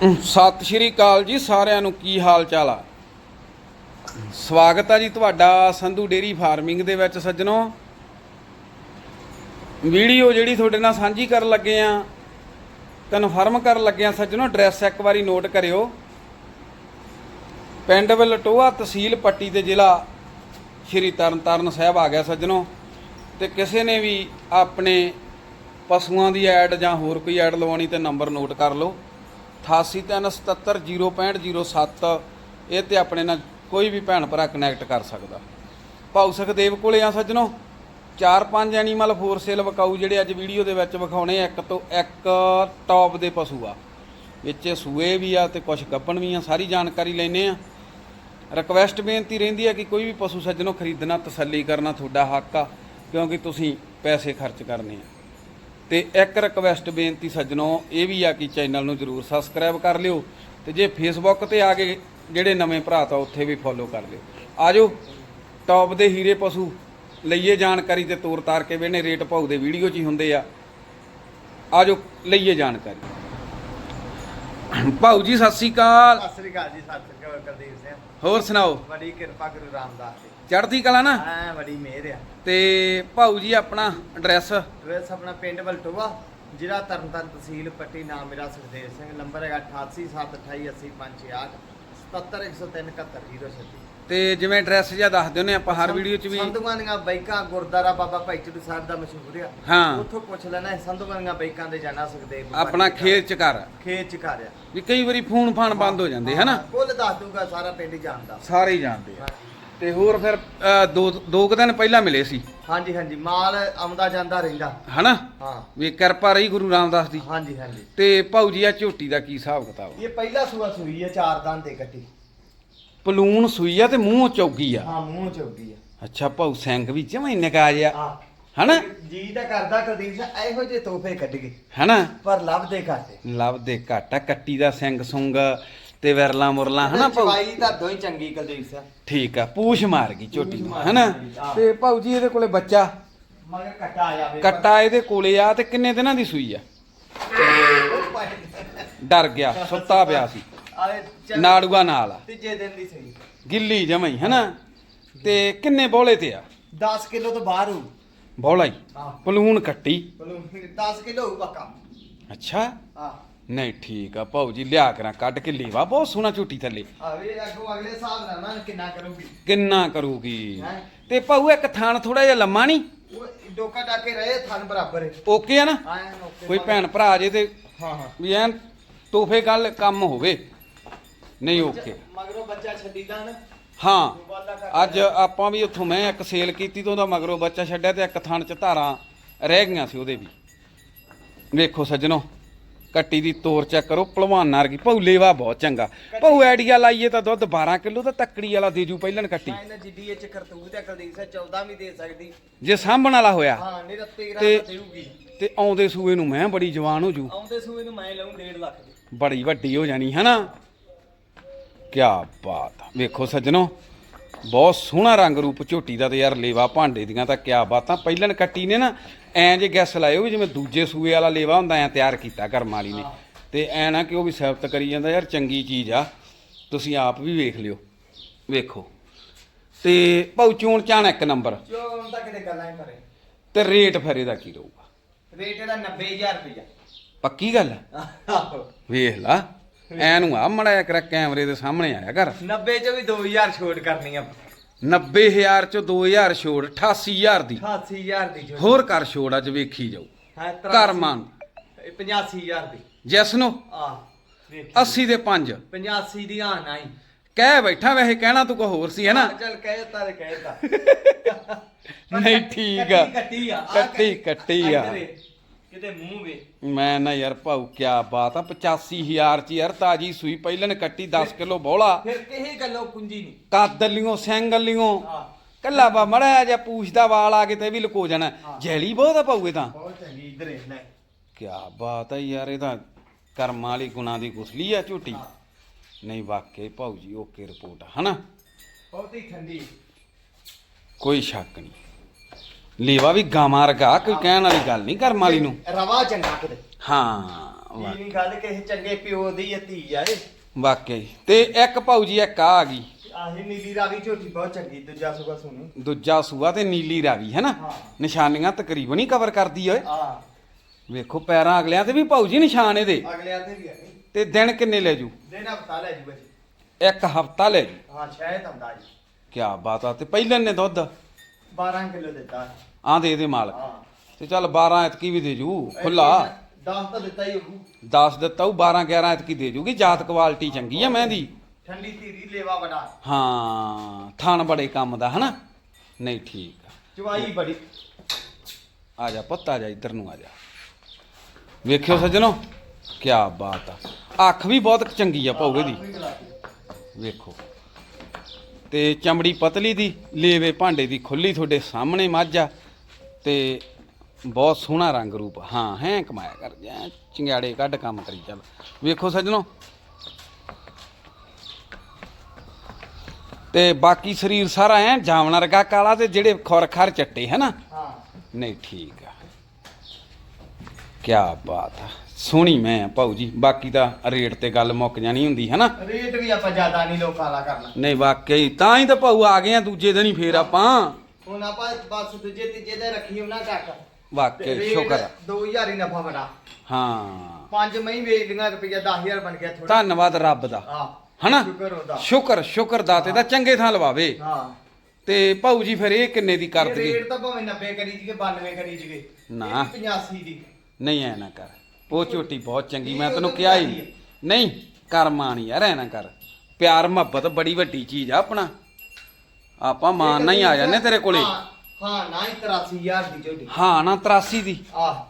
ਸਤਿ ਸ਼੍ਰੀ ਅਕਾਲ ਜੀ ਸਾਰਿਆਂ ਨੂੰ ਕੀ ਹਾਲ ਚਾਲ ਆ? ਸਵਾਗਤ ਆ ਜੀ ਤੁਹਾਡਾ ਸੰਧੂ ਡੇਰੀ ਫਾਰਮਿੰਗ ਦੇ ਵਿੱਚ ਸੱਜਣੋ। ਵੀਡੀਓ ਜਿਹੜੀ ਤੁਹਾਡੇ ਨਾਲ ਸਾਂਝੀ ਕਰਨ ਲੱਗੇ ਆ ਕਨਫਰਮ ਕਰਨ ਲੱਗੇ ਆ ਸੱਜਣੋ ਐਡਰੈਸ ਇੱਕ ਵਾਰੀ ਨੋਟ ਕਰਿਓ। ਪਿੰਡ ਵਲਟੋਆ ਤਹਿਸੀਲ ਪੱਟੀ ਤੇ ਜ਼ਿਲ੍ਹਾ ਸ਼੍ਰੀ ਤਰਨਤਾਰਨ ਸਾਹਿਬ ਆ ਗਿਆ ਸੱਜਣੋ। ਤੇ ਕਿਸੇ ਨੇ ਵੀ ਆਪਣੇ ਪਸ਼ੂਆਂ ਦੀ ਐਡ ਜਾਂ ਹੋਰ ਕੋਈ ਐਡ ਲਵਾਉਣੀ ਤੇ ਨੰਬਰ ਨੋਟ ਕਰ ਲਓ। 8837050507 ਇਹ ਤੇ ਆਪਣੇ ਨਾਲ ਕੋਈ ਵੀ ਭੈਣ ਭਰਾ ਕਨੈਕਟ ਕਰ ਸਕਦਾ। ਭਾਊ ਸੁਖਦੇਵ ਕੋਲੇ ਆ ਸੱਜਣੋ ਚਾਰ ਪੰਜ ਐਨੀਮਲ ਫੋਰ ਸੇਲ ਵਿਕਾਊ ਜਿਹੜੇ ਅੱਜ ਵੀਡੀਓ ਦੇ ਵਿੱਚ ਵਿਖਾਉਣੇ ਆ, ਇੱਕ ਤੋਂ ਇੱਕ ਟੌਪ ਦੇ ਪਸ਼ੂ ਆ। ਵਿੱਚ ਸੂਏ ਵੀ ਆ ਤੇ ਕੁਝ ਗੱਪਣ ਵੀ ਆ ਸਾਰੀ ਜਾਣਕਾਰੀ ਲੈਨੇ ਆ। ਰਿਕਵੈਸਟ ਬੇਨਤੀ ਰਹਿੰਦੀ ਹੈ ਕਿ ਕੋਈ ਵੀ ਪਸ਼ੂ ਸੱਜਣੋ ਖਰੀਦਣਾ ਤਸੱਲੀ ਕਰਨਾ ਤੁਹਾਡਾ ਹੱਕ ਆ ਕਿਉਂਕਿ ਤੁਸੀਂ ਪੈਸੇ ਖਰਚ ਕਰਨੇ ਆ। ਤੇ ਇੱਕ ਰਿਕਵੈਸਟ ਬੇਨਤੀ ਸੱਜਣੋ, ਇਹ ਵੀ ਆ ਕਿ ਚੈਨਲ ਨੂੰ ਜਰੂਰ ਸਬਸਕ੍ਰਾਈਬ ਕਰ ਲਿਓ ਤੇ ਜੇ ਫੇਸਬੁੱਕ ਤੇ ਆ ਕੇ ਜਿਹੜੇ ਨਵੇਂ ਭਰਾ ਤਾਂ ਉੱਥੇ ਵੀ ਫੋਲੋ ਕਰ ਲਿਓ। ਆਜੋ ਟੌਪ ਦੇ ਹੀਰੇ ਪਸ਼ੂ ਲਈਏ ਜਾਣਕਾਰੀ ਤੇ ਤੋਰ ਤਾਰ ਕੇ ਵੇਨੇ ਰੇਟ ਭਾਉ ਦੇ ਵੀਡੀਓ 'ਚ ਹੀ ਹੁੰਦੇ ਆ। ਆਜੋ, ਲਈਏ ਜਾਣਕਾਰੀ। ਭਾਊ ਜੀ ਸਤਿ ਸ੍ਰੀ ਅਕਾਲ। ਸਤਿ ਸ੍ਰੀ ਅਕਾਲ ਜੀ ਸਤਿ ਸ੍ਰੀ ਅਕਾਲ ਕੁਲਦੀਪ ਸਿੰਘ। ਹੋਰ ਸੁਣਾਓ? ਬੜੀ ਕਿਰਪਾ ਗੁਰੂ ਰਾਮਦਾਸ ਦੀ ਚੜ੍ਹਦੀ ਕਲਾ ਨਾ? ਐ ਬੜੀ ਮਿਹਰ ਆ। ਤੇ ਭਾਊ ਜੀ ਆਪਣਾ ਐਡਰੈਸ ਐਡਰੈਸ ਆਪਣਾ ਪਿੰਡ ਬਲਟੋਆ ਜ਼ਿਲ੍ਹਾ ਤਰਨਤਾਰਨ ਤਹਿਸੀਲ ਪੱਟੀ ਨਾਮ ਮੇਰਾ ਸੁਖਦੇਵ ਸਿੰਘ ਨੰਬਰ ਹੈਗਾ 8872880568 77103 ਤੇ ਜਿਵੇਂ ਐਡਰੈਸ ਜਿਹਾ ਦੱਸ ਦਿੰਦੇ ਆਪਾਂ ਹਰ ਵੀਡੀਓ 'ਚ ਵੀ ਸੰਧੂਆਂ ਦੀਆਂ ਬਾਈਕਾਂ ਗੁਰਦਾਰਾ ਬਾਬਾ ਭਾਈ ਚੜੂ ਸਾਹਿਬ ਦਾ ਮਸ਼ਹੂਰ ਆ। ਹਾਂ। ਉੱਥੋਂ ਪੁੱਛ ਲੈਣਾ ਸੰਧੂਆਂ ਦੀਆਂ ਬਾਈਕਾਂ ਦੇ ਜਾਣਾ ਸੁਖਦੇਵ ਆਪਣਾ ਖੇਤ ਚ ਕਰ ਖੇਤ ਚ ਘਰ ਆ। ਵੀ ਕਈ ਵਾਰੀ ਫੋਨ ਫਾਨ ਬੰਦ ਹੋ ਜਾਂਦੇ ਹਨਾ? ਕੁੱਲ ਦੱਸ ਦੂਗਾ ਸਾਰਾ ਪਿੰਡ ਹੀ ਜਾਣਦਾ। ਸਾਰੇ ਹੀ ਜਾਣਦੇ ਆ। ਤੇ ਹੋਰ ਫਿਰ ਅ, ਦੋ ਦੋ ਕੁ ਦਿਨ ਪਹਿਲਾਂ ਮਿਲੇ ਸੀ। ਹਾਂਜੀ ਹਾਂਜੀ ਮਾਲ ਆਉਂਦਾ ਜਾਂਦਾ ਰਹਿੰਦਾ। ਹਨਾ? ਹਾਂ। ਵੀ ਕਿਰਪਾ ਰਹੀ ਗੁਰੂ ਰਾਮਦਾਸ ਦੀ। ਹਾਂਜੀ ਹਾਂਜੀ। ਤੇ ਭਾਊ ਜੀ ਆ ਝੋਟੀ ਦਾ ਕੀ ਹਿਸਾਬ ਕਿਤਾਬ ਆ? ਇਹ ਪਹਿਲਾ ਸੂਆ ਸੂਈ ਹੈ ਚਾਰ ਦੰਦ ਤੇ ਕੱਟੀ। ਪਲੂਣ ਸੂਈ ਆ ਤੇ ਮੂੰਹ ਚੌਗੀ ਆ। ਹਾਂ ਮੂੰਹ ਚੌਗੀ ਆ। ਅੱਛਾ ਭਾਊ ਸਿੰਘ ਵੀ ਜਮਾਂ ਇੰਨੇ ਕਾ ਜਿਆ ਹਾਂ। ਹਨਾ? ਜੀ ਤਾਂ ਕਰਦਾ ਕੁਲਦੀਪ ਸਿੰਘ ਇਹੋ ਜਿਹੇ ਤੋਹਫੇ ਕੱਢ ਗਏ ਹਨਾ? ਪਰ ਲੱਭਦੇ ਘਾਟੇ ਲੱਭਦੇ ਘਾਟਾ ਕੱਟੀ ਦਾ ਸਿੰਘ ਸੁੰਗ ਤੇ ਵਿਰਲਾ ਮੁਰਲਾ ਹਨਾ ਭਾਊ? ਚਵਾਈ ਤਾਂ ਦੋਈ ਚੰਗੀ ਕੁਲਦੀਪ ਸਿੰਘ। ਠੀਕ ਆ ਪੂਛ ਮਾਰ ਗਈ ਝੋਟੀ ਹਨਾ। ਤੇ ਭਾਊ ਜੀ ਇਹਦੇ ਕੋਲੇ ਬੱਚਾ? ਮਗਰ ਕੱਟਾ ਆ ਜਾਵੇ। ਕੱਟਾ ਇਹਦੇ ਕੋਲੇ ਆ ਤੇ ਕਿੰਨੇ ਦਿਨਾਂ ਦੀ ਸੂਈ ਆ? ਡਰ ਗਿਆ ਸੁੱਤਾ ਪਿਆ ਸੀ। ਨਾੜੂਆ ਨਾਲ ਆ। ਤੀਜੇ ਦਿਨ ਦੀ ਸਹੀ। ਗਿੱਲੀ ਜਮਈ ਹਨਾ? ਤੇ ਕਿੰਨੇ ਬੋਲੇ ਤੇ ਆ? 10 ਕਿਲੋ ਤੋਂ ਬਾਹਰ ਹੋ ਬੋਲਾ ਹੀ। ਹਾਂ ਪਲੂਣ ਕੱਟੀ। ਬਲੂ 10 ਕਿਲੋ ਹੋਊ ਪੱਕਾ ਅੱਛਾ। ਹਾਂ ਨਹੀਂ ਠੀਕ ਆ ਭਾਊ ਜੀ ਲਿਆ ਕਰਾਂ ਕੱਢ ਕੇ ਲੇਵਾ। ਬਹੁਤ ਸੋਹਣਾ ਝੂਟੀ ਥੱਲੇ। ਆ ਵੀ ਅੱਗੋਂ ਅਗਲੇ ਸਾਲ ਨਾਲ ਨਾ ਕਿੰਨਾ ਕਰੂਗੀ। ਕਿੰਨਾ ਕਰੂਗੀ? ਹੈਂ? ਤੇ ਭਾਊ ਇੱਕ ਥਾਨ ਥੋੜਾ ਜਿਹਾ ਲੰਮਾ ਨਹੀਂ? ਉਹ ਡੋਕਾ ਡਾਕੇ ਰਹੇ ਥਨ ਬਰਾਬਰ ਹੈ। ਓਕੇ ਆ ਨਾ? ਓਕੇ। ਕੋਈ ਭੈਣ ਭਰਾ ਜੇ ਤੇ ਹਾਂ ਹਾਂ। ਵੀ ਐਨ ਤੋਹਫੇ ਗੱਲ ਕੰਮ ਹੋਵੇ। ਨਹੀਂ ਓਕੇ ਮਗਰੋਂ ਬੱਚਾ ਛੱਡੀਦਾ ਨਾ। ਹਾਂ ਅੱਜ ਆਪਾਂ ਵੀ ਉੱਥੋਂ ਮੈਂ ਇੱਕ ਸੇਲ ਕੀਤੀ ਤੋਂ ਉਹਦਾ ਮਗਰੋਂ ਬੱਚਾ ਛੱਡਿਆ ਤੇ ਇੱਕ ਥਣ ਚ ਧਾਰਾਂ ਰਹਿ ਗਈਆਂ ਸੀ ਉਹਦੇ ਵੀ। ਵੇਖੋ ਸੱਜਣੋ ਕੱਟੀ ਦੀ ਤੋਰ ਚੈੱਕ ਕਰੋ ਭਲਵਾਨਾਂ ਵਰਗੀ ਭਊ ਲੇਵਾ ਬਹੁਤ ਚੰਗਾ। ਭਊ ਐਡੀਆ ਲਾਈਏ ਤਾਂ ਦੁੱਧ 12 ਕਿਲੋ ਤਾਂ ਤੱਕੜੀ ਵਾਲਾ ਦੇ ਜੂ ਪਹਿਲਣ ਕੱਟੀ। ਇਹਨਾਂ ਜਿੱਡੀ ਚ ਕਰਤੂਤ ਹੈ ਕੁਲਦੀਪ ਸਿੰਘ 14 ਵੀ ਦੇ ਸਕਦੀ। ਜੇ ਸਾਂਭਣ ਵਾਲਾ ਹੋਇਆ ਹਾਂ ਨਹੀਂ ਤਾਂ 13 ਤੇ- ਤਾਂ ਦੇਊਗੀ। ਤੇ ਆਉਂਦੇ ਸੂਏ ਨੂੰ ਮੈਂ ਬੜੀ ਜਵਾਨ ਹੋ ਜੂ। ਆਉਂਦੇ ਸੂਏ ਨੂੰ ਮੈਂ ਲਊਂ 1.5 ਲੱਖ ਦੀ। ਬੜੀ ਵੱਡੀ ਹੋ ਜਾਣੀ ਹੈ ਨਾ ਕੀ ਬਾਤ ਆ। ਵੇਖੋ ਸੱਜਣੋ ਬਹੁਤ ਸੋਹਣਾ ਰੰਗ ਰੂਪ ਝੋਟੀ ਦਾ ਤੇ ਯਾਰ ਲੇਵਾ ਭਾਂਡੇ ਦੀਆਂ ਤਾਂ ਕੀ ਬਾਤਾਂ। ਪਹਿਲਣ ਕੱਟੀ ਨੇ ਨਾ ਐਂ ਜੇ ਗੈਸ ਲਾਇਓ ਵੀ ਜਿਵੇਂ ਦੂਜੇ ਸੂਏ ਵਾਲਾ ਲੇਵਾ ਹੁੰਦਾ ਐ ਤਿਆਰ ਕੀਤਾ ਕਰਮ ਵਾਲੀ ਨੇ। ਤੇ ਐ ਨਾ ਕਿ ਉਹ ਵੀ ਸਿਫਤ ਕਰੀ ਜਾਂਦਾ ਯਾਰ ਚੰਗੀ ਚੀਜ਼ ਆ। ਤੁਸੀਂ ਆਪ ਵੀ ਵੇਖ ਲਿਓ। ਵੇਖੋ। ਤੇ ਭਾਉ ਚੋਣ ਚਾਣ ਇੱਕ ਨੰਬਰ। ਹੁਣ ਤੱਕ ਦੇ ਗੱਲਾਂ ਹੀ ਕਰੇ। ਤੇ ਰੇਟ ਫਿਰ ਇਹਦਾ ਕੀ ਰਹੂਗਾ? ਰੇਟ ਇਹਦਾ 90000 ਰੁਪਇਆ ਪੱਕੀ ਗੱਲ ਆ? ਆਹੋ। ਵੇਖ ਲਾ। ਐ ਨੂੰ ਆ ਮੜਿਆ ਕਰ ਕੈਮਰੇ ਦੇ ਸਾਹਮਣੇ ਆਇਆ ਕਰ। 90 ਚ ਵੀ 2000 ਛੋਟ ਕਰਨੀ ਆ। 90000 ਚੋਂ 2000 ਛੋੜ 88000 ਦੀ। 88000 ਦੀ ਛੋਟ। ਹੋਰ ਕਰ ਛੋੜ ਅੱਜ ਵੇਖੀ ਜਾਊ ਹੈ ਘਰ ਮੰਨ। 85000 ਦੀ। ਜੈਸ ਨੂੰ? ਆ 80 ਦੇ 5 85 ਦੀ ਹਾਂ ਨਹੀਂ। ਕਹਿ ਬੈਠਾ ਵੈਸੇ ਕਹਿਣਾ ਤੂੰ ਕੋ ਹੋਰ ਸੀ ਹੈ ਨਾ? ਚੱਲ ਕਹਿ ਤਾ ਕਹਿ ਤਾ ਨਹੀਂ ਠੀਕ ਆ। ਕੱਟੀ ਆ ਕੱਟੀ ਕੱਟੀ ਆ। ਕਿਤੇ ਮੂੰਹ ਵੇ। ਮੈਂ ਨਾ ਯਾਰ ਭਾਊ ਕੀ ਬਾਤ ਆ 85000 ਚ ਯਾਰ ਤਾਜੀ ਸੂਈ ਪਹਿਲਨ ਕੱਟੀ 10 ਕਿਲੋ ਬੋਲਾ ਫਿਰ ਕਿਸੇ ਗੱਲੋਂ ਕੁੰਜੀ ਨਹੀਂ? ਕੱਦਲੀਆਂ ਸਿੰਗਲੀਆਂ ਆ ਕੱਲਾ ਬਾ ਮੜਾ ਜਾਂ ਪੂਛਦਾ ਵਾਲ ਆ ਕੇ ਤੇ ਵੀ ਲੁਕੋ ਜਾਣਾ। ਜੈਲੀ ਬਹੁਤ ਆ ਭਾਊ ਇਹ ਤਾਂ। ਬਹੁਤ ਚੰਗੀ ਇਧਰ ਲੈ। ਕੀ ਬਾਤ ਹੈ ਯਾਰ ਇਹ ਤਾਂ ਕਰਮਾਂ ਵਾਲੀ ਗੁਣਾ ਦੀ ਗੁਸਲੀ ਆ ਝੂਟੀ ਨਹੀਂ ਵਾਕਈ ਭਾਊ ਜੀ ਓਕੇ ਰਿਪੋਰਟ ਆ ਹਨਾ? ਬਹੁਤ ਹੀ ਠੰਡੀ। ਕੋਈ ਸ਼ੱਕ ਨਹੀਂ। ਲੀਵਾ ਵੀ ਗਾਵਾਂ ਰਗਾ ਕੋਈ ਕਹਿਣ ਵਾਲੀ ਗੱਲ ਨਹੀਂ ਕਰਮ ਵਾਲੀ ਨੂੰ। ਰਵਾ ਚੰਗਾ ਕਿਤੇ। ਹਾਂ ਇਹ ਨਹੀਂ ਗੱਲ ਕਿਸੇ ਚੰਗੇ ਪਿਓ ਦੀ ਇਹ ਧੀ ਆ ਇਹ? ਵਾਕਈ। ਤੇ ਇੱਕ ਭਾਊ ਜੀ ਇੱਕ ਆ ਆ ਗਈ। ਆਹੀ ਨੀਲੀ ਰਾਵੀ ਝੋਟੀ ਬਹੁਤ ਚੰਗੀ ਦੂਜਾ ਸੁਗਾ ਸੁਣੀ ਦੂਜਾ ਸੂਆ ਤੇ ਨੀਲੀ ਰਾਵੀ ਹੈ ਨਾ ਹਾਂ। ਨਿਸ਼ਾਨੀਆਂ ਤਕਰੀਬਨ ਹੀ ਕਵਰ ਕਰਦੀ ਓਏ ਆ ਵੇਖੋ ਪੈਰਾਂ ਅਗਲਿਆਂ ਤੇ ਵੀ ਭਾਊ ਜੀ ਨਿਸ਼ਾਨ ਇਹਦੇ। ਅਗਲਿਆਂ ਤੇ ਵੀ ਆ ਨਹੀਂ ਤੇ ਦਿਨ ਕਿੰਨੇ ਲੈ ਜੂ? ਦੇਣਾ ਬਤਾ ਲੈ ਜੀ ਬਈ ਇੱਕ ਹਫਤਾ ਲੈ ਜੂ। ਹਾਂ ਸ਼ਾਇਦ ਆਉਂਦਾ ਜੀ। ਕੀ ਬਾਤ ਆ ਤੇ ਪਹਿਲੇ ਨੇ ਦੁੱਧ? 12 ਕਿਲੋ ਦਿੱਤਾ। ਆ ਦੇ ਦੇ ਮਾਲਕ। ਤੇ ਚੱਲ 12 ਐਤਕੀ ਵੀ ਦੇ ਜੂ ਖੁੱਲਾ। 10 ਤਾਂ ਦਿੱਤਾ ਹੀ ਹੋਊ। 10 ਦਿੱਤਾ ਉਹ 12 11 ਐਤਕੀ ਦੇ ਜੂਗੀ। ਜਾਤ ਕੁਆਲਿਟੀ ਚੰਗੀ ਆ ਮਹਿੰਦੀ। ਠੰਡੀ ਧੀਰੀ ਲੇਵਾ ਬੜਾ ਹਾਂ ਥਣ ਬੜੇ ਕੰਮ ਦਾ ਹਨਾ? ਨਹੀਂ ਠੀਕ ਚਵਾਈ ਬੜੀ। ਆ ਜਾ ਪੁੱਤ ਆ ਜਾ ਇੱਧਰ ਨੂੰ ਆ ਜਾ। ਵੇਖਿਓ ਸੱਜਣੋ ਕੀ ਬਾਤ ਆ। ਅੱਖ ਵੀ ਬਹੁਤ ਚੰਗੀ ਆ ਭਾਊ ਦੀ ਵੇਖੋ। ਤੇ ਚਮੜੀ ਪਤਲੀ ਦੀ ਲੇਵੇ ਭਾਂਡੇ ਦੀ ਖੁੱਲੀ ਤੁਹਾਡੇ ਸਾਹਮਣੇ ਮੱਝ ਆ। ਤੇ ਬਹੁਤ ਸੋਹਣਾ ਰੰਗ ਰੂਪ। ਹਾਂ ਹੈ ਕਮਾਇਆ ਕਰ। ਜਾ ਚਿੰਗਾੜੇ ਕੱਢ ਕੰਮ ਕਰੀ ਚੱਲ। ਵੇਖੋ ਸੱਜਣੋ। ਤੇ ਬਾਕੀ ਸਰੀਰ ਸਾਰਾ ਐ ਜਾਮਣਾ ਰਗਾ ਕਾਲਾ ਤੇ ਜਿਹੜੇ ਖੁਰ ਖਰ ਚੱਟੇ ਹੈ ਨਾ ਹਾਂ। ਨਹੀਂ ਠੀਕ ਆ। ਕੀ ਬਾਤ ਆ। ਸੋਹਣੀ ਮੈਂ ਭਾਊ ਜੀ। ਬਾਕੀ ਤਾਂ ਰੇਟ ਤੇ ਗੱਲ ਮੁੱਕ ਜਾਣੀ ਹੁੰਦੀ ਹੈ ਨਾ ਰੇਟ ਵੀ ਆਪਾਂ ਜ਼ਿਆਦਾ ਨਹੀਂ ਲੋਕਾਂ ਵਾਲਾ ਕਰਨਾ। ਨਹੀਂ ਵਾਕਈ। ਤਾਂ ਹੀ ਤਾਂ ਭਾਊ ਆ ਗਏ ਆ ਦੂਜੇ ਦਿਨ ਹੀ ਫੇਰ ਆਪਾਂ। ਹੁਣ ਆਪਾਂ ਬਸ ਦੂਜੇ ਤੀਜੇ ਦੇ ਰੱਖੀ ਉਹਨਾਂ ਤੱਕ। ਵਾਕਈ ਸ਼ੁਕਰ ਆ। 2000 ਹੀ ਨਫਾ ਬੜਾ। ਹਾਂ। ਪੰਜ ਮਹੀਂ ਵੇਚ ਲੀਆਂ ਰੁਪਈਆ 10000 ਬਣ ਗਿਆ ਥੋੜਾ ਧੰਨਵਾਦ ਰੱਬ ਦਾ। ਹਾਂ ਹਨਾ? ਸ਼ੁਕਰ ਉਹਦਾ। ਸ਼ੁਕਰ ਸ਼ੁਕਰ ਦਾਤੇ ਦਾ ਚੰਗੇ ਥਾਂ ਲਵਾਵੇ। ਹਾਂ। ਤੇ ਭਾਊ ਜੀ ਫਿਰ ਇਹ ਕਿੰਨੇ ਦੀ ਕਰ ਇਹ ਦਈਏ? ਰੇਟ ਤਾਂ ਭਾਵੇਂ 90 ਕਰੀ ਜੀਗੇ 92 ਕਰੀ ਜੀਗੇ ਨਾ। 85 ਦੀ। ਨਹੀਂ ਐ ਨਾ ਕਰ। ਉਹ ਝੋਟੀ ਬਹੁਤ ਚੰਗੀ ਮੈਂ ਤੈਨੂੰ ਕਿਹਾ ਹੀ ਨਹੀਂ। ਕਰਮਾਂ ਨਹੀਂ ਯਾਰ ਐ ਨਾ ਕਰ। ਪਿਆਰ ਮੁਹੱਬਤ ਬੜੀ ਵੱਡੀ ਚੀਜ਼ ਆ ਆਪਣਾ। ਆਪਾਂ ਮਾਨ ਨਾਲ ਹੀ ਆ ਜਾਂਦੇ ਤੇਰੇ ਕੋਲੇ? ਹਾਂ ਹਾਂ ਨਾ ਹੀ 83000 ਦੀ ਝੋਟੀ ਹਾਂ ਨਾ 83 ਦੀ। ਆਹ।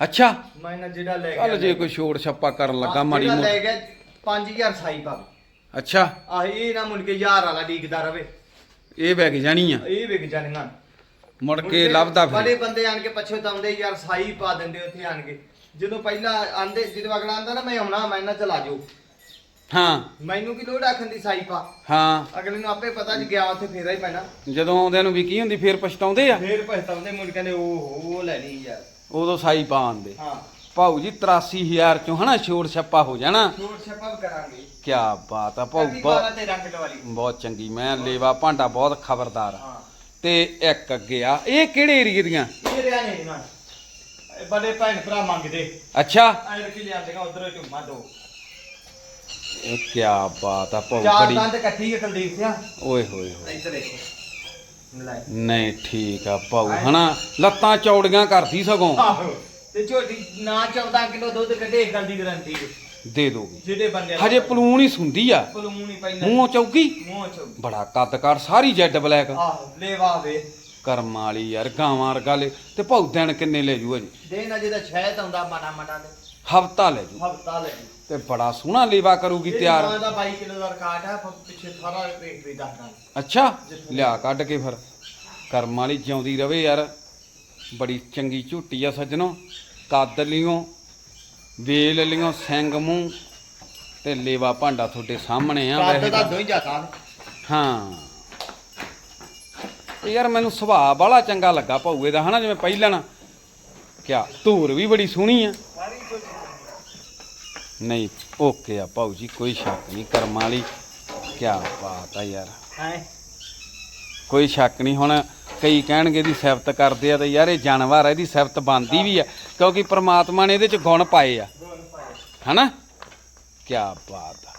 ਅੱਛਾ। ਮੈਂ ਨਾ ਜਿਹੜਾ ਲੈ ਗਿਆ ਚੱਲ ਜੇ ਕੋਈ ਛੋੜ ਛੱਪਾ ਕਰਨ ਲੱਗਾ ਮਾੜੀ ਮੋਟੀ ਲੈ ਗਿਆ 5000 ਸਾਈ ਪਾ ਅੱਛਾ। ਆਹ ਇਹ ਨਾ ਮੁੜ ਕੇ ਯਾਰ ਵਾਲਾ ਡੀਕਦਾ ਰਵੇ। ਇਹ ਵਿਕ ਜਾਣੀ ਆ ਇਹ ਵਿਕ ਜਾਣੀਆਂ। ਮੁੜ ਕੇ ਲੱਭਦਾ ਬੜੇ ਫਿਰ ਬੰਦੇ ਆਣ ਕੇ ਪਛਤਾਉਂਦੇ ਯਾਰ ਸਾਈ ਪਾ ਦਿੰਦੇ ਉੱਥੇ ਆਣ ਕੇ। ਜਦੋਂ ਪਹਿਲਾਂ ਆਂਦੇ ਜਦੋਂ ਅਗਲਾ ਆਂਦਾ ਨਾ ਮੈਂ ਆਉਣਾ ਮੈਂ ਨਾ ਚਲਾ ਜਾਓ ਹਾਂ। ਮੈਨੂੰ ਕੀ ਲੋੜ ਆਖਣ ਦੀ ਸਾਈ ਪਾ? ਹਾਂ। ਅਗਲੇ ਨੂੰ ਆਪੇ ਪਤਾ ਜ ਗਿਆ ਉੱਥੇ ਫੇਰਾ ਹੀ ਪੈਣਾ। ਜਦੋਂ ਆਉਂਦਿਆਂ ਨੂੰ ਵਿਕੀ ਹੁੰਦੀ ਫੇਰ ਪਛਤਾਉਂਦੇ ਆ? ਫੇਰ ਪਛਤਾਉਂਦੇ ਮੁੜ ਕਹਿੰਦੇ ਉਹ ਉਹ ਲੈ ਲਈ ਯਾਰ। ਉਦੋਂ ਸਾਈ ਪਾ ਆਂਦੇ। ਹਾਂ। ਭਾਊ ਜੀ 83000 ਚੋਂ ਹਨਾ ਛੋੜ ਛੱਪਾ ਹੋ ਜਾਣਾ। ਛੋੜ ਛੱਪਾ ਵੀ ਕਰਾਂਗੇ। ਕੀ ਬਾਤ ਆ ਭਾਊ ਬਹੁਤ 12 13 ਕਿਲੋ ਵਾਲੀ। ਬਹੁਤ ਚੰਗੀ ਮੈਂ ਲੇਵਾ ਭਾਂਡਾ ਬਹੁਤ ਖਬਰਦਾਰ ਆ। ਹਾਂ। ਤੇ ਇੱਕ ਅੱਗੇ ਆ ਇਹ ਕਿਹੜੇ ਏਰੀਏ ਦੀਆਂ? ਇਹ ਰਿਆ ਨਹੀਂ ਨਾ ਬੜੇ ਭੈਣ ਭਰਾ ਮੰਗਦੇ। ਅੱਛਾ। ਆਏ ਕਿ ਲਿਆਂਦੇਗਾ ਉਧਰੋਂ ਝੁੰਮਾ ਦੋ। ਇਹ ਕੀ ਬਾਤ ਆ ਚਾਰ ਦੰਦ ਇਕੱਠੀ ਹੈ ਕੁਲਦੀਪ ਸਿੰਘ ਓਏ ਹੋਏ ਹੋਏ। ਇੱਧਰ ਦੇਖੋ। ਲੈ ਨਹੀਂ ਠੀਕ ਆ ਭਾਊ ਹਨਾ? ਲੱਤਾਂ ਚੌੜੀਆਂ ਕਰਦੀ ਸਗੋਂ। ਆਹੋ ਤੇ ਝੋਟੀ ਨਾ 14 ਕਿਲੋ ਦੁੱਧ ਕੱਢੇ ਇਸ ਗੱਲ ਦੀ ਗਾਰੰਟੀ ਦੇ ਦੋਗੇ। ਜਿਹੜੇ ਬੰਦੇ ਹਜੇ ਪਲੂਣ ਹੀ ਸੁੰਦੀ ਆ। ਪਲੂਣ ਨਹੀਂ ਪੈਂਦਾ। ਮੂੰਹੋਂ ਚੌਕੀ ਮੂੰਹ ਚੋਂ ਬੜਾ ਕੱਦਕਾਰ ਸਾਰੀ ਜੈਡ ਬਲੈਕ। ਆਹੋ ਲੈਵਾ ਵੇ ਕਰਮ ਵਾਲੀ ਯਾਰ ਗਾਵਾਂ ਵਰਗਾ ਲੈ। ਤੇ ਭਾਊ ਦਿਨ ਕਿੰਨੇ ਲੈ ਜੂ ਅਜੇ ਦੇਣ ਅਜੇ ਦਾ ਸ਼ਹਿਦ ਆਉਂਦਾ ਮਾਣਾ ਮਾਣਾ ਦੇ ਹਫਤਾ ਲੈ ਜੂ। ਹਫਤਾ ਲੈ ਤੇ ਬੜਾ ਸੋਹਣਾ ਲੇਵਾ ਕਰੂਗੀ ਤਿਆਰ। ਦਾ 22 ਕਿਲੋ ਦਾ ਰਿਕਾਰਡ ਹੈ ਪਰ ਪਿੱਛੇ ਸਾਰਾ ਰੇਟ ਵੀ ਦੱਸਦਾ ਅੱਛਾ ਲਿਆ ਕੱਢ ਕੇ ਫਿਰ। ਕਰਮ ਵਾਲੀ ਜਿਉਂਦੀ ਰਵੇ ਯਾਰ। ਬੜੀ ਚੰਗੀ ਝੂਟੀ ਆ ਸੱਜਣੋ। ਕੱਦ ਲਿਓ ਵੇਲ ਲਿਓ ਸਿੰਘ ਮੂੰਹ। ਤੇ ਲੇਵਾ ਭਾਂਡਾ ਤੁਹਾਡੇ ਸਾਹਮਣੇ ਆ ਕੱਦ ਵੈਸੇ ਦਾ ਤਾਂ। ਦੋ ਹੀ ਜਾਤਾ। ਹਾਂ। ਤੇ ਯਾਰ ਮੈਨੂੰ ਸੁਭਾਅ ਬਾਲਾ ਚੰਗਾ ਲੱਗਾ ਭਾਊਏ ਦਾ ਹਨਾ? ਜਿਵੇਂ ਪਹਿਲਾਂ ਨਾ। ਕਿਆ ਧੂਰ ਵੀ ਬੜੀ ਸੋਹਣੀ ਆ। ਨਹੀਂ ਓਕੇ ਆ ਭਾਊ ਜੀ ਕੋਈ ਸ਼ੱਕ ਨਹੀਂ ਕਰਮਾਂ ਵਾਲੀ ਕਿਆ ਬਾਤ ਆ ਯਾਰ। ਹੈ? ਕੋਈ ਸ਼ੱਕ ਨਹੀਂ ਹੁਣ ਕਈ ਕਹਿਣਗੇ ਦੀ ਸਿਫਤ ਕਰਦੇ ਆ ਤੇ ਯਾਰ ਇਹ ਜਾਨਵਰ ਆ ਇਹਦੀ ਸਿਫਤ ਬਣਦੀ ਵੀ ਆ ਕਿਉਂਕਿ ਪ੍ਰਮਾਤਮਾ ਨੇ ਇਹਦੇ ਚ ਗੁਣ ਪਾਏ ਆ। ਹਨਾ? ਕਿਆ ਬਾਤ ਆ।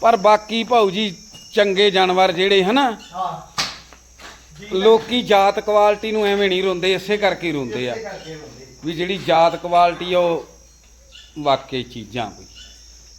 ਪਰ ਬਾਕੀ ਭਾਊ ਜੀ ਚੰਗੇ ਜਾਨਵਰ ਜਿਹੜੇ ਹਨਾ? ਹਾਂ। ਲੋਕੀ ਜਾਤ ਕੁਆਲਿਟੀ ਨੂੰ ਐਵੇਂ ਨਹੀਂ ਰੋਂਦੇ ਇਸੇ ਕਰਕੇ ਰੋਂਦੇ ਆ। ਵੀ ਜਿਹੜੀ ਜਾਤ ਕੁਆਲਿਟੀ ਆ ਉਹ ਵਾਕਈ ਚੀਜ਼ਾਂ ਕੋਈ।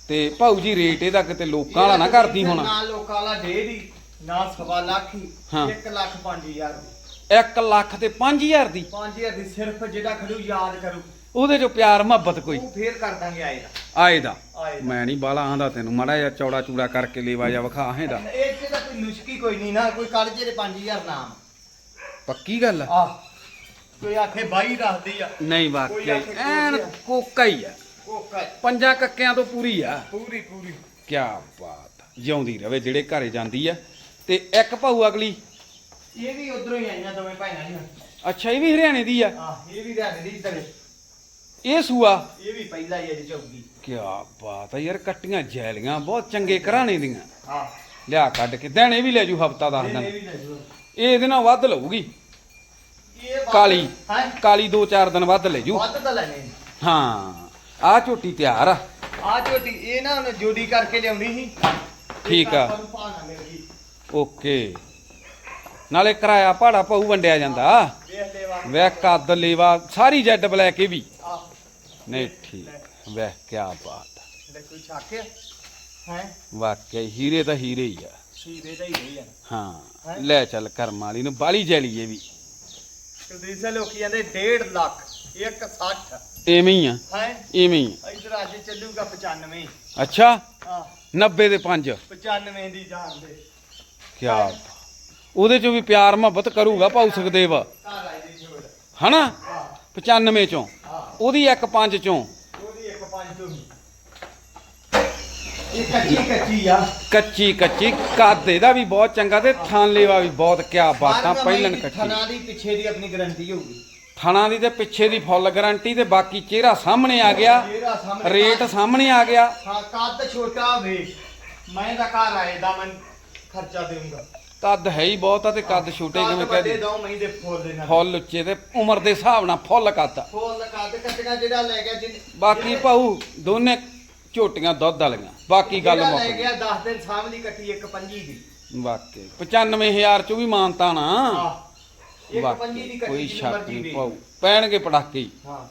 ਤੇ ਭਾਊ ਜੀ ਰੇਟ ਇਹਦਾ ਕਿਤੇ ਲੋਕਾਂ ਵਾਲਾ ਨਾ ਕਰਦੀ ਹੁਣ। ਨਾ ਲੋਕਾਂ ਵਾਲਾ ਡੇ ਦੀ ਨਾ ਸਵਾ ਲੱਖ ਹੀ ਹਾਂ। 1 ਲੱਖ 5000 ਦੀ। 1 ਲੱਖ ਤੇ 5000 ਦੀ? 5000 ਦੀ ਸਿਰਫ ਜਿਹੜਾ ਖੜੂ ਯਾਦ ਕਰੂ। ਉਹਦੇ ਚੋਂ ਪਿਆਰ ਮੁਹੱਬਤ ਕੋਈ? ਉਹ ਫੇਰ ਕਰ ਦਾਂਗੇ ਆਏ ਦਾ। ਆਏ ਦਾ। ਆਏ ਦਾ। ਮੈਂ ਨਹੀਂ ਬਾਲਾ ਆਂਦਾ ਤੈਨੂੰ ਮਾੜਾ ਜਿਹਾ ਚੌੜਾ ਚੂੜਾ ਕਰਕੇ ਲੇਵਾ ਜਾ ਵਿਖਾ ਹੈਦਾ ਇਹ ਤੇ ਤਾਂ ਕੋਈ ਨੁਸ਼ਕੀ ਕੋਈ ਨਹੀਂ ਨਾ ਕੋਈ ਕੱਢ ਜੇ 5000 ਨਾਮ। ਪੱਕੀ ਗੱਲ ਆ। ਕੋਈ ਆਖੇ ਬਾਈ ਰੱਖਦੀ ਆ। ਨਹੀਂ ਕੋਈ ਵਾਕਈ ਆਖੇ ਐਨ। ਕੋਕਾ ਹੀ ਆ। ਕੋਕਾ ਪੰਜਾਂ ਕੱਕਿਆਂ ਤੋਂ ਪੂਰੀ ਆ। ਪੂਰੀ ਪੂਰੀ। ਕਿਆ ਬਾਤ ਆ। ਜਿਉਂਦੀ ਰਵੇ ਜਿਹੜੇ ਘਰੇ ਜਾਂਦੀ ਆ। ਤੇ ਇੱਕ ਭਾਊ ਅਗਲੀ? ਇਹ ਵੀ ਉਧਰੋਂ ਹੀ ਆਈਆਂ ਦੋਵੇਂ ਭਾਈਆਂ ਨਹੀਂ ਅੱਛਾ ਇਹ ਵੀ ਹਰਿਆਣੇ ਦੀ ਆ? ਆ ਇਹ ਵੀ ਰਹਿਣ ਦੀ ਇੱਧਰ। ਇਹ ਸੂਆ? ਇਹ ਵੀ ਪਹਿਲਾ ਹੀ ਅਜ ਚੌਗੀ ਕੀ ਬਾਤ ਹੈ ਯਾਰ ਕੱਟੀਆਂ ਜੈਲੀਆਂ ਬਹੁਤ ਚੰਗੇ ਘਰਾਣੇ ਦੀਆਂ। ਹਾਂ। ਲਿਆ ਕੱਢ ਕੇ ਦੇਣੇ ਵੀ ਲੈ ਜੂ ਹਫਤਾ ਦਸ ਇਹ ਦਿਨ। ਵੀ ਲੈ ਜੂ। ਇਹ ਇਹਦੇ ਨਾਲ ਵੱਧ ਲਊਗੀ। ਇਹ ਵੱਧ- ਕਾਲੀ। ਹਾਂ? ਕਾਲੀ 2-4 ਦਿਨ ਵੱਧ ਲੈ ਜੂ। ਵੱਧ ਤਾਂ ਲੈਣੇ। ਹਾਂ। ਆ ਝੋਟੀ ਤਿਆਰ ਆ। ਆ ਝੋਟੀ ਇਹ ਨਾ ਉਹਨੇ ਜੋੜੀ ਕਰਕੇ ਲਿਆਉਣੀ ਸੀ। ਠੀਕ ਆ। ਆਪਾਂ ਨੂੰ ਭਾਣਾ ਮਿਲ ਗਈ ਓਕੇ। ਨਾਲੇ ਕਿਰਾਇਆ ਭਾੜਾ ਪਾਉ ਵੰਡਿਆ ਜਾਂਦਾ। ਵੇਖ ਲੈ ਵਾ। ਵੈ ਕੱਦ ਲੇਵਾ ਸਾਰੀ ਜੈਡ ਬਲੈਕ ਇਹ ਵੀ। ਆ ਨਹੀਂ ਠੀਕ। ਵੈ ਕੀ ਬਾਤ। ਆ। ਲੈ ਕੋਈ ਛੱਕ ਹੈ? ਵਾਕਿਆ ਹੀ ਹੀਰੇ ਤਾਂ ਹੀਰੇ ਹੀ ਆ। ਸੀਰੇ ਦਾ ਹੈਂ? ਲੈ ਚੱਲ ਕਰਮ ਵਾਲੀ ਨੂੰ ਬਾਲੀ ਜੈਲੀ ਇਹ ਵੀ। ਕੁਲਦੀਪ ਸਿੰਘ ਲੋਕੀ ਕਹਿੰਦੇ 1.5 ਲੱਖ 160 ਐਵੇਂ ਹੀ ਆ। ਹੈ? ਐਵੇਂ ਹੀ ਆ। ਇਧਰ ਅੱਜ ਚੱਲੂਗਾ 95 ਅੱਛਾ? ਆ 90 ਦੇ 5 95 ਦੀ ਜਾਨ ਦੇ। ਕੀ ਉਹਦੇ ਚੋਂ ਵੀ ਪਿਆਰ ਮੁਹੱਬਤ ਕਰੂਗਾ ਭਾਉ ਸੁਖਦੇਵ। ਘਰ ਆਈ ਦੀ ਛੋੜ ਹਨਾ? ਆ 95 ਚੋਂ। ਆ ਉਹਦੀ ਇੱਕ ਪੰਜ ਚੋਂ। ਉਹਦੀ ਇੱਕ ਪੰਜ ਤੋਂ ਇਹ ਕੱਚੀ ਕੱਚੀ ਆ। ਕੱਚੀ ਕੱਚੀ। ਕੱਦ ਇਹਦਾ ਵੀ ਬਹੁਤ ਚੰਗਾ ਤੇ ਥਾਨਲੇਵਾ ਵੀ ਬਹੁਤ। ਕਿਆ ਬਾਤਾਂ। ਪਹਿਲਣ ਕੱਚੀ। ਥਣਾ ਦੀ ਪਿੱਛੇ ਦੀ ਆਪਣੀ ਗਾਰੰਟੀ ਹੋਊਗੀ। ਥਣਾ ਦੀ ਤੇ ਪਿੱਛੇ ਦੀ ਫੁੱਲ ਗਾਰੰਟੀ ਤੇ ਬਾਕੀ ਚਿਹਰਾ ਸਾਹਮਣੇ ਆ ਗਿਆ। ਸਾਹਮਣੇ ਰੇਟ ਸਾਹਮਣੇ ਆ ਗਿਆ। ਹਾਂ ਕੱਦ ਛੋਟਾ ਹੋਵੇ। ਮੈਂ ਤਾਂ ਘਰ ਆਏ ਦਾ ਮੈਂ ਖਰਚਾ ਦੇਵਾਂਗਾ ਕੱਦ ਹੈ ਹੀ ਬਹੁਤ ਆ ਤੇ ਕੱਦ ਛੋਟੇ ਕਿਵੇਂ ਵੱਡੇ ਕਹਦੇ ਦੋ ਮਹੀਂ ਦੇ ਫੁੱਲ ਦੇ। ਨਾਲ ਫੁੱਲ ਉੱਚੇ ਤੇ ਉਮਰ ਦੇ ਹਿਸਾਬ ਨਾਲ ਫੁੱਲ ਕੱਦ। ਫੁੱਲ ਕੱਦ ਕੱਟੀਆਂ ਜਿਹੜਾ ਲੈ ਗਿਆ ਜਿੰਨ ਬਾਕੀ ਭਾਊ ਦੋਨੇ ਝੋਟੀਆਂ ਦੁੱਧ ਵਾਲੀਆਂ। ਬਾਕੀ ਗੱਲ ਮੁੱਕ ਲੈ ਗਈ। ਗਿਆ 10 ਦਿਨ ਸਾਹਮਣੇ ਕੱਟੀ ਇੱਕ ਪੰਜੀ ਦੀ। ਵਾਕਈ 95000 ਚ ਵੀ ਮਾਨਤਾ ਨਾ ਆਹ ਦੀ ਵਾਕਈ ਕੋਈ ਸ਼ੱਕ ਨਹੀਂ ਭਾਊ ਪੈਣਗੇ ਪੜਾਕੇ ਹੀ। ਹਾਂ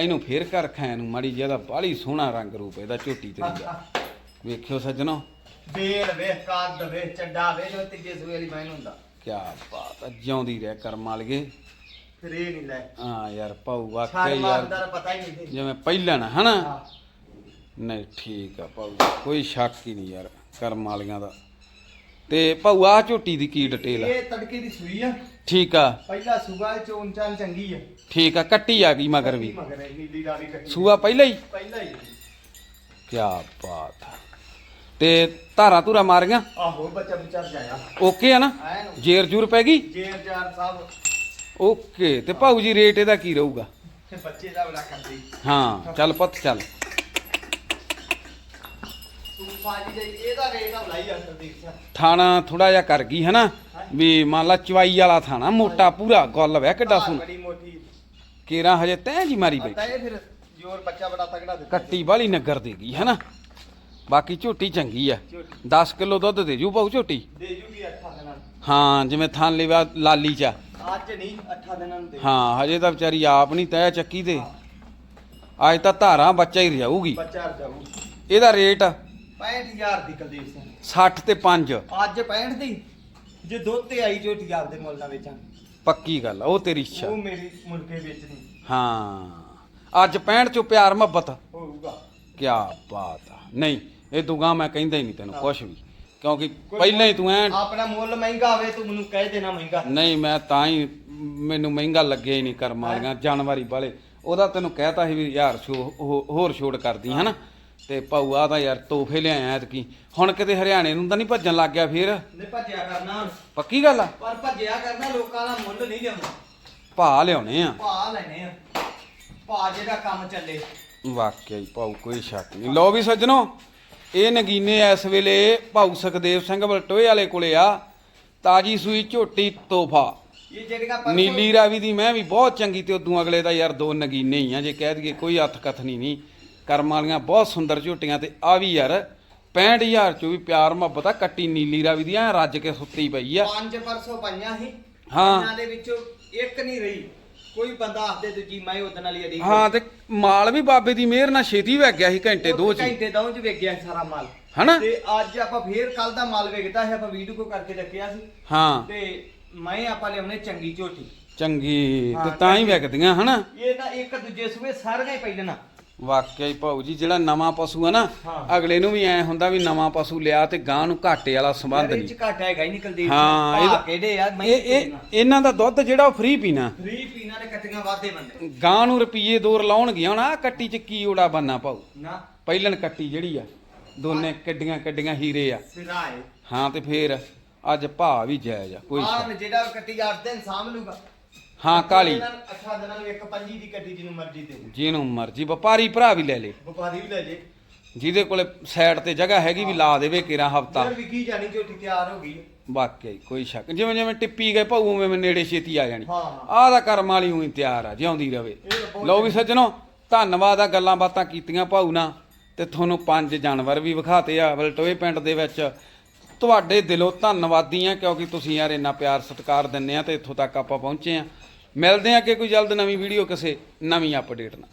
ਇਹਨੂੰ ਫੇਰ ਕਰ ਖਾਇਆ ਨੂੰ ਮਾੜੀ ਜਿਹਾ ਬਾਲੀ ਸੋਹਣਾ ਰੰਗ ਰੂਪ ਇਹਦਾ ਝੋਟੀ ਤੇਰੀ ਦਾ। ਵੇਖਿਓ ਸੱਜਣੋ। ਬੇਲ ਵੇਖ ਕੱਦ ਵੇਖ ਚੱਡਾ ਵੇਖ ਜੋ ਤੀਜੇ ਸੂਏ ਵਾਲੀ ਮੈਨ ਹੁੰਦਾ। ਕੀ ਬਾਤ ਆ ਜਿਉਂਦੀ ਰਹਿ ਕਰਮ ਵਾਲੀਏ। ਫਿਰ ਇਹ ਨਹੀਂ ਲੈ। ਹਾਂ ਯਾਰ ਛਾਲ ਵਾਕਈ ਯਾਰ। ਪਤਾ ਹੀ ਨਹੀਂ ਜਿਵੇਂ ਪਹਿਲਾਂ ਨਾ ਹਨਾ? ਹਾਂ। ਨਹੀਂ ਠੀਕ ਆ ਭਾਊ ਕੋਈ ਸ਼ੱਕ ਹੀ ਨਹੀਂ ਯਾਰ ਕਰਮ ਵਾਲੀਆਂ ਦਾ। ਤੇ ਭਾਊ ਆ ਝੋਟੀ ਦੀ ਕੀ ਡਿਟੇਲ ਆ? ਇਹ ਤੜਕੇ ਦੀ ਸੂਈ ਆ। ਠੀਕ ਆ। ਪਹਿਲਾ ਸੂਆ ਚੋਣ ਚਾਲ ਚੰਗੀ ਆ। ਠੀਕ ਆ ਕੱਟੀ ਆ ਗਈ ਮਗਰ ਵੀ। ਮਗਰ ਇਹ ਨੀਲੀ ਰਾਵੀ ਕੱਟੀ। ਸੂਆ ਪਹਿਲਾਂ ਹੀ? ਪਹਿਲਾ ਹੀ ਕੀ ਬਾਤ ਆ। ਤੇ ਧਾਰਾਂ ਧੂਰਾ ਮਾਰੀਆਂ? ਆਹੋ ਬੱਚਾ ਵਿਚਾਰ ਜਾਇਆ ਓਕੇ ਆ ਨਾ? ਐਨ ਜੇਰ ਜੂਰ ਪੈ ਗਈ? ਜੇਰ ਜਾਰ ਸਾਹਿਬ ਓਕੇ ਤੇ ਭਾਊ ਜੀ ਰੇਟ ਇਹਦਾ ਕੀ ਰਹੂਗਾ? ਤੇ ਬੱਚੇ ਦਾ ਬੜਾ ਕਰਦੀ ਹਾਂ ਚੱਲ ਪੁੱਤ ਚੱਲ। ਤੂੰ ਪਾਜੀ ਦੇ ਇਹਦਾ ਰੇਟ ਆ ਲਾਈ ਆ ਸਰਦੀਪ ਸਿੰਘ ਥਾਣਾ ਥੋੜਾ ਜਿਹਾ ਕਰ ਗਈ ਹਨਾ? ਵੀ ਮੰਨ ਲਾ ਚਵਾਈ ਵਾਲਾ ਥਾਣਾ ਮੋਟਾ ਪੂਰਾ ਗੁੱਲ ਵੈ ਕਿੱਡਾ ਸੁਣ ਬੜੀ ਮੋਟੀ। ਕੇਰਾ ਹਜੇ ਤੈਂ ਜੀ ਮਾਰੀ ਬੈਠੀ। ਇਹ ਫਿਰ ਜੋਰ ਬੱਚਾ ਬੜਾ ਤਗੜਾ ਦਿੱਤਾ। ਕੱਟੀ ਵਾਲੀ ਨਗਰ ਦੇਗੀ ਹਨਾ? ਬਾਕੀ ਝੋਟੀ ਚੰਗੀ ਆ। ਝੋਟੀ। 10 ਕਿਲੋ ਦੁੱਧ ਦੇ ਜੂ ਭਾਊ ਝੋਟੀ? ਦੇ ਜੂਗੀ 8 ਦਿਨਾਂ ਨੂੰ। ਹਾਂ ਜਿਵੇਂ ਥਾਨ ਲਿਵਾ ਲਾਲੀ ਚ ਆ। ਅੱਜ ਨਹੀਂ 8 ਦਿਨਾਂ ਨੂੰ ਦੇ। ਹਾਂ ਹਜੇ ਤਾਂ ਵਿਚਾਰੀ ਆਪ ਨਹੀਂ ਤੈ ਚੱਕੀ ਤੇ। ਅੱਜ ਤਾਂ ਧਾਰਾਂ ਬੱਚਾ ਹੀ ਰਜਾਊਗੀ। ਬੱਚਾ ਇਹਦਾ ਰੇਟ 65000 ਦੀ ਕੁਲਦੀਪ ਸਿੰਘ। 60 ਤੇ 5 ਅੱਜ 65 ਦੀ। ਜੇ ਦੁੱਧ ਤੇ ਆਈ ਝੋਟੀ ਆਪਦੇ ਮੁੱਲ ਨਾਲ ਵੇਚਾਂ ਪੱਕੀ ਗੱਲ ਆ, ਉਹ ਤੇਰੀ ਇੱਛਾ। ਉਹ ਮੇਰੀ ਮੁਰਗੇ ਵੇਚਣੀ ਹਾਂ। ਅੱਜ 65 ਚੋਂ ਪਿਆਰ ਮੁਹੱਬਤ। ਹੋਊਗਾ। ਕੀ ਬਾਤ ਆ। ਨਹੀਂ ਇਹ ਦੁਗਾ ਮੈਂ ਕਹਿੰਦਾ ਹੀ ਨਹੀਂ ਤੈਨੂੰ ਕੁਛ ਵੀ। ਕਿਉਂਕਿ ਪਹਿਲਾਂ ਹੀ ਤੂੰ ਐ ਆਪਣਾ ਮੁੱਲ ਮਹਿੰਗਾ ਹੋਵੇ ਤੂੰ ਮੈਨੂੰ ਕਹਿ ਦੇਣਾ ਮਹਿੰਗਾ। ਨਹੀਂ ਮੈਂ ਤਾਂ ਹੀ ਮੈਨੂੰ ਮਹਿੰਗਾ ਲੱਗਿਆ ਹੀ ਨਹੀਂ ਕਰਮ ਵਾਲੀਆਂ ਜਾਨਵਾਰੀ ਵਾਲੇ ਉਹਦਾ ਤੈਨੂੰ ਕਹਿਤਾ ਸੀ ਵੀ ਯਾਰ ਛੋ- ਹੋ- ਹੋਰ ਛੋੜ ਕਰਦੀ ਹਨਾ? ਤੇ ਪਾਉਆ ਤਾਂ ਯਾਰ ਤੋਹਫੇ ਲਿਆਇਆ ਐਤਕੀ। ਹੁਣ ਕਿਤੇ ਹਰਿਆਣੇ ਨੂੰ ਤਾਂ ਨਹੀਂ ਭੱਜਣ ਲੱਗ ਗਿਆ ਫੇਰ? ਨੇ ਭੱਜਿਆ ਕਰਨਾ। ਪੱਕੀ ਗੱਲ ਆ? ਪਰ ਭੱਜਿਆ ਕਰਨਾ ਲੋਕਾਂ ਦਾ ਮੁੱਲ ਨਹੀਂ ਲਿਆਉਣਾ ਭਾ ਲਿਆਉਣੇ ਆ। ਭਾ ਲੈਣੇ ਆ। ਭਾ ਜਿਹੜਾ ਕੰਮ ਚੱਲੇ। ਵਾਕਿਆ ਹੀ ਭਾਊ ਕੋਈ ਸ਼ੱਕ ਨਹੀਂ। ਲੋ ਵੀ ਸੱਜਣੋ ਇਹ ਨਗੀਨੇ ਇਸ ਵੇਲੇ ਭਾਊ ਸੁਖਦੇਵ ਸਿੰਘ ਬਲਟੋਏ ਵਾਲੇ ਕੋਲੇ ਆ। ਤਾਜੀ ਸੂਈ ਝੋਟੀ ਤੋਹਫਾ। ਇਹ ਜਿਹੜੀਆਂ ਪਰਸੋਂ- ਨੀਲੀ ਰਾਵੀ ਦੀ ਮੈਂ ਵੀ ਬਹੁਤ ਚੰਗੀ ਤੇ ਉਦੋਂ ਅਗਲੇ ਦਾ ਯਾਰ ਦੋ ਨਗੀਨੇ ਹੀ ਆ। ਜੇ ਕਹਿ ਦਈਏ ਕੋਈ ਹੱਥ ਕਥਨੀ ਨਹੀਂ। ਕਰਮ ਵਾਲੀਆਂ ਬਹੁਤ ਸੁੰਦਰ ਝੋਟੀਆਂ ਤੇ ਆ ਵੀ ਯਾਰ 65000 ਚੋਂ ਵੀ ਪਿਆਰ ਮੁਹੱਬਤ ਆ ਕੱਟੀ ਨੀਲੀ ਰਾਵੀ ਦੀ ਐ ਰੱਜ ਕੇ ਸੁੱਤੀ ਪਈ ਆ। ਪੰਜ ਪਰਸੋਂ ਪਈਆਂ ਸੀ। ਹਾਂ। ਇਹਨਾਂ ਦੇ ਵਿੱਚੋਂ ਇੱਕ ਨਹੀਂ ਰਹੀ। ਕੋਈ ਬੰਦਾ ਆਖਦੇ ਦੂਜੀ ਮੈਂ ਉਹਦੇ ਨਾਲ ਹੀ ਅੜੀ ਹਾਂ ਤੇ ਮਾਲ ਵੀ ਬਾਬੇ ਦੀ ਮਿਹਰ ਨਾਲ ਛੇਤੀ ਵਗ ਗਿਆ ਸੀ ਘੰਟੇ ਦੋ ਚ ਹੀ। ਘੰਟੇ ਦੋ ਚ ਵੇਖ ਗਿਆ ਸਾਰਾ ਮਾਲ। ਹਨਾ? ਤੇ ਅੱਜ ਆਪਾਂ ਫੇਰ ਕੱਲ ਦਾ ਮਾਲ ਵੇਖਦਾ ਹੈ ਆਪਾਂ ਵੀਡੀਓ ਕੋ ਕਰਕੇ ਰੱਖਿਆ ਸੀ। ਹਾਂ। ਤੇ ਮੈਂ ਆਪਾਂ ਲਿਆਉਣੇ ਚੰਗੀ ਝੋਟੀ। ਚੰਗੀ ਤੇ ਤਾਂ ਹੀ ਚੰਗੀ। ਵਿਕਦੀਆਂ ਹਨਾ? ਇਹ ਤਾਂ ਇੱਕ ਦੂਜੇ ਸੂਏ ਸਾਰੀਆਂ ਹੀ ਪਹਿਲਣਾ ਵਾਕਿਆ ਹੀ ਭਾਊ ਜੀ ਜਿਹੜਾ ਨਵਾਂ ਪਸ਼ੂ ਆ ਨਾ ਹਾਂ। ਅਗਲੇ ਨੂੰ ਵੀ ਐ ਹੁੰਦਾ ਵੀ ਨਵਾਂ ਪਸ਼ੂ ਲਿਆ ਤੇ ਗਾਂ ਨੂੰ ਘਾਟੇ ਵਾਲਾ ਸੰਬੰਧ ਨਹੀਂ। ਚ ਘਾਟਾ ਹੈਗਾ ਹੀ ਨਿਕਲਦੀ ਹਾਂ, ਇਹਦਾ- ਕਿਹੜੇ ਆ? ਮੈਂ ਇਹ ਇਹ ਇਹਨਾਂ ਦਾ ਦੁੱਧ ਜਿਹੜਾ ਉਹ ਫ੍ਰੀ ਪੀਣਾ। ਫ੍ਰੀ ਪੀਣਾ ਨੇ ਕੱਟੀਆਂ ਵਾਧੇ ਬੰਦੇ। ਗਾਂ ਨੂੰ ਰੁਪਈਏ ਦੋ ਲਾਉਣਗੀਆਂ ਹੁਣ ਆ ਕੱਟੀ ਚ ਕੀ ਓੜਾ ਬੰਨਾ ਪਾਉ ਨਾ। ਪਹਿਲਣ ਕੱਟੀ ਜਿਹੜੀ ਆ ਦੋਨੇ ਕੱਡੀਆਂ ਕੱਡੀਆਂ ਹੀਰੇ ਆ। ਸਿਰਾਏ ਹਾਂ ਤੇ ਫੇਰ ਅੱਜ ਭਾ ਵੀ ਜਾਇਜ਼ ਆ ਕੋਈ ਸ਼ੱਕ ਆਹ ਜਿਹੜਾ ਕੱਟੀ 8 ਦਿਨ ਸਾਂਭ ਲੂਗਾ। ਹਾਂ ਕਾਲੀ। ਅੱਠਾ ਦਿਨਾਂ ਨੂੰ ਇੱਕ ਪੰਜੀ ਦੀ ਕੱਟੀ ਜਿਹਨੂੰ ਮਰਜ਼ੀ ਦੇ ਦੇ ਜਿਹਨੂੰ ਮਰਜ਼ੀ ਵਪਾਰੀ ਭਰਾ ਵੀ ਲੈ ਲੇ। ਵਪਾਰੀ ਵੀ ਲੈ ਜੇ। ਜਿਹਦੇ ਕੋਲੇ ਸਾਈਡ ਤੇ ਜਗ੍ਹਾ ਹੈਗੀ ਵੀ ਲਾ ਦੇਵੇ ਕਿਰਾ ਹਫਤਾ। ਯਾਰ ਵਿਕੀ ਜਾਣੀ ਝੋਟੀ ਤਿਆਰ ਹੋ ਗਈ। ਵਾਕਿਆ ਕੋਈ ਸ਼ੱਕ। ਜਿਵੇਂ ਜਿਵੇਂ ਟਿੱਪੀ ਗਏ ਭਾਊ ਉਵੇਂ ਉਵੇਂ ਨੇੜੇ ਛੇਤੀ ਆ ਜਾਣੀ। ਹਾਂ, ਆਹ ਦਾ ਕਰਮ ਵਾਲੀ ਉਹੀ ਤਿਆਰ ਆ ਜਿਉਂਦੀ ਰਵੇ। ਇਹ ਤਾਂ ਬਹੁਤ ਲਓ ਵੀ ਸੱਜਣੋ ਧੰਨਵਾਦ ਆ ਗੱਲਾਂ ਬਾਤਾਂ ਕੀਤੀਆਂ ਭਾਊ ਨਾਲ। ਤੇ ਤੁਹਾਨੂੰ ਪੰਜ ਜਾਨਵਰ ਵੀ ਵਿਖਾਤੇ ਆ ਵਲਟੋਏ ਪਿੰਡ ਦੇ ਵਿੱਚ। ਤੁਹਾਡੇ ਦਿਲੋਂ ਧੰਨਵਾਦੀ ਆ ਕਿਉਂਕਿ ਤੁਸੀਂ ਯਾਰ ਇੰਨਾ ਪਿਆਰ ਸਤਿਕਾਰ ਦਿੰਦੇ ਆ ਤੇ ਇੱਥੋਂ ਤੱਕ ਆਪਾਂ ਪਹੁੰਚੇ ਆ। ਮਿਲਦੇ ਆ ਕਿ ਕੋਈ ਜਲਦ ਨਵੀਂ ਵੀਡੀਓ ਕਿਸੇ ਨਵੀਂ ਅਪਡੇਟ ਨਾਲ।